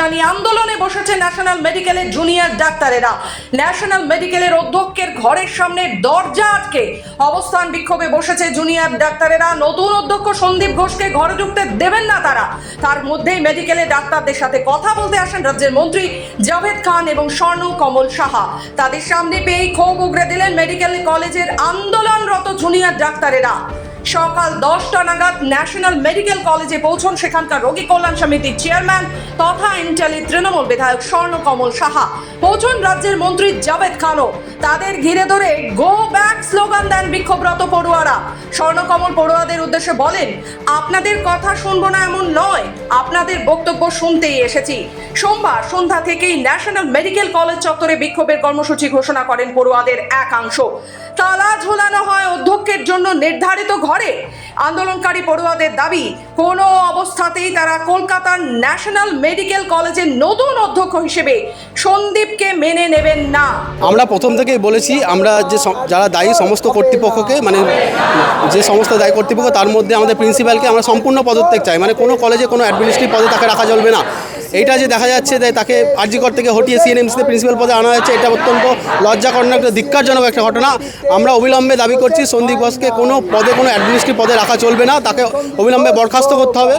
আন্দোলনে বসেছে ন্যাশনাল মেডিকেলের জুনিয়র ডাক্তারেরা। ন্যাশনাল মেডিকেলের অধ্যক্ষের ঘরের সামনে দরজা আটকে অবস্থান বিক্ষোভে বসেছে জুনিয়র ডাক্তারেরা। নতুন অধ্যক্ষ সন্দীপ ঘোষকে ঘরে ঢুকতে দেবেন না তারা। তার মধ্যেই মেডিকেলের ডাক্তারদের সাথে কথা বলতে আসেন রাজ্যের মন্ত্রী জাভেদ খান এবং স্বর্ণ কমল সাহা। তাদের সামনে পেয়েই ক্ষোভ উগরে দিলেন মেডিকেল কলেজের আন্দোলনরত জুনিয়র ডাক্তারেরা। সকাল দশটা নাগাদ ন্যাশনাল মেডিকেল কলেজে পৌঁছন সেখানকার রোগী কল্যাণ সমিতির চেয়ারম্যান তথা ইন্টালি তৃণমূল বিধায়ক স্বর্ণ কমল সাহা। পৌঁছন রাজ্যের মন্ত্রী জাভেদ খানও। তাদের ঘিরে ধরে গো ব্যাক স্লোগান দেন বিক্ষোভরত পড়ুয়ারা। স্বর্ণকমল পড়ুয়াদের উদ্দেশ্যে বলেন, আপনাদের কথা শুনব না এমন নয়। আপনাদের বক্তব্য শুনতেই এসেছি। সোমবার সন্ধ্যা থেকেই ন্যাশনাল মেডিকেল কলেজ চত্বরে বিক্ষোভের কর্মসূচি ঘোষণা করেন পড়ুয়াদের একাংশ। তালা ঝোলানো হয় অধ্যক্ষের জন্য নির্ধারিত ঘরে আন্দোলনকারী পড়ুয়াদের দাবি, কোনো অবস্থাতেই তারা কলকাতার ন্যাশনাল মেডিকেল কলেজের নতুন অধ্যক্ষ হিসেবে সন্দীপকে মেনে নেবেন না। আমরা প্রথম থেকেই বলেছি, আমরা যে যারা দায়ী সমস্ত কর্তৃপক্ষকে মানে যে সমস্ত দায়ী কর্তৃপক্ষ, তার মধ্যে আমাদের প্রিন্সিপালকে আমরা সম্পূর্ণ পদত্যাগ চাই। মানে কোনো কলেজে কোনো অ্যাডমিনিস্ট্রেটিভ পদে তাকে রাখা চলবে না। এইটা যে দেখা যাচ্ছে যে তাকে আরজিকর থেকে হটিয়ে সিএনএমসিতে প্রিন্সিপাল পদে আনা হয়েছে, এটা অত্যন্ত লজ্জাকর্ণ একটা ধিক্কারজনক একটা ঘটনা। আমরা অবিলম্বে দাবি করছি, সন্দীপ ঘোষকে কোনো পদে, কোনো অ্যাডমিনিস্ট্রেটিভ পদে রাখা চলবে না, তাকে অবিলম্বে বরখাস্ত করতে হবে।